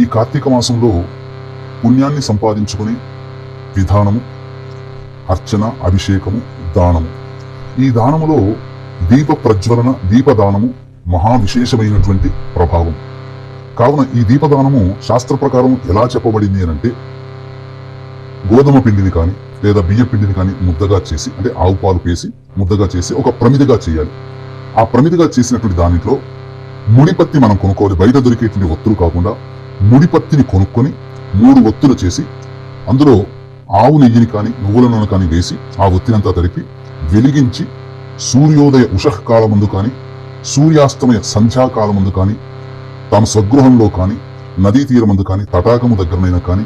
ఈ కార్తీక మాసంలో పుణ్యాన్ని సంపాదించుకునే విధానము అర్చన అభిషేకము దానము. ఈ దానములో దీప ప్రజ్వలన దీపదానము మహా విశేషమైనటువంటి ప్రభావం. కావున ఈ దీపదానము శాస్త్ర ప్రకారం ఎలా చెప్పబడింది అని అంటే గోధుమ పిండిని కానీ లేదా బియ్య పిండిని కానీ ముద్దగా చేసి అంటే ఆవు పాలు పేసి ముద్దగా చేసి ఒక ప్రమిదిగా చేయాలి. ఆ ప్రమిదిగా చేసినటువంటి దానిలో ముడిపత్తి మనం కొనుక్కోవాలి. బయట దొరికేటువంటి ఒత్తులు కాకుండా ముడిపత్తిని కొనుక్కొని మూడు ఒత్తులు చేసి అందులో ఆవు నెయ్యిని కానీ నువ్వుల నూనె కానీ వేసి ఆ ఒత్తినంతా తడిపి వెలిగించి సూర్యోదయ ఉషః కాలముందు కానీ సూర్యాస్తమయ సంధ్యాకాలముందు కానీ తమ స్వగృహంలో కానీ నదీ తీరమందు కానీ తటాకము దగ్గరనైనా కానీ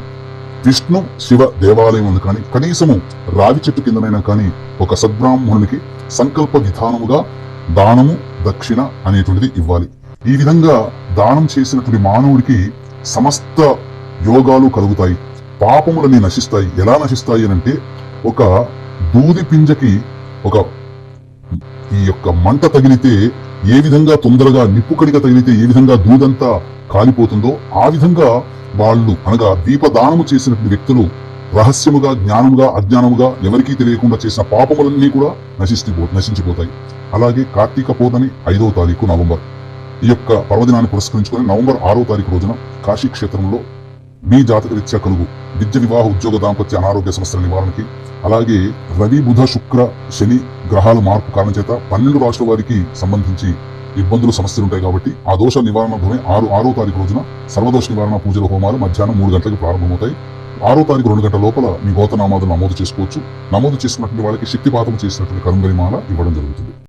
విష్ణు శివ దేవాలయం ఉంది కానీ కనీసము రావి చెట్టు కిందనైనా కానీ ఒక సద్బ్రాహ్మణునికి సంకల్ప విధానముగా దానము దక్షిణ అనేటువంటిది ఇవ్వాలి. ఈ విధంగా దానం చేసినటువంటి మానవుడికి సమస్త యోగాలు కలుగుతాయి. పాపములని నశిస్తాయి. ఎలా నశిస్తాయి అని అంటే ఒక దూది పింజకి ఒక ఈ యొక్క మంట తగిలితే ఏ విధంగా తొందరగా నిప్పు కణిక తగిలితే ఏ విధంగా దూదంతా కాలిపోతుందో ఆ విధంగా వాళ్ళు అనగా దీపదానము చేసినటువంటి వ్యక్తులు రహస్యముగా జ్ఞానముగా అజ్ఞానముగా ఎవరికీ తెలియకుండా చేసిన పాపములన్నీ కూడా నశించిపో నశించిపోతాయి. అలాగే కార్తీక పౌర్ణమి ఐదవ తారీఖు నవంబర్. ఈ యొక్క పర్వదినాన్ని పురస్కరించుకొని నవంబర్ ఆరో తారీఖు రోజున కాశీ క్షేత్రంలో మీ జాతక రీత్యా కలుగు విద్య వివాహ ఉద్యోగ దాంపత్య అనారోగ్య సమస్యల నివారణకి అలాగే రవి బుధ శుక్ర శని గ్రహాల మార్పు కారణం చేత పన్నెండు రాష్ట్రాల వారికి సంబంధించి ఇబ్బందులు సమస్యలు ఉంటాయి కాబట్టి ఆ దోష నివారణతోనే ఆరు ఆరో తారీఖు రోజున సర్వదోష నివారణ పూజల హోమాలు మధ్యాహ్నం మూడు గంటలకు ప్రారంభమవుతాయి. ఆరో తారీఖు రెండు గంటల లోపల మీ గోతనామాదులు నమోదు చేసుకోవచ్చు. నమోదు చేసుకున్నటువంటి వాళ్ళకి శక్తిపాతం చేసినటువంటి కరుంగరిమాల ఇవ్వడం జరుగుతుంది.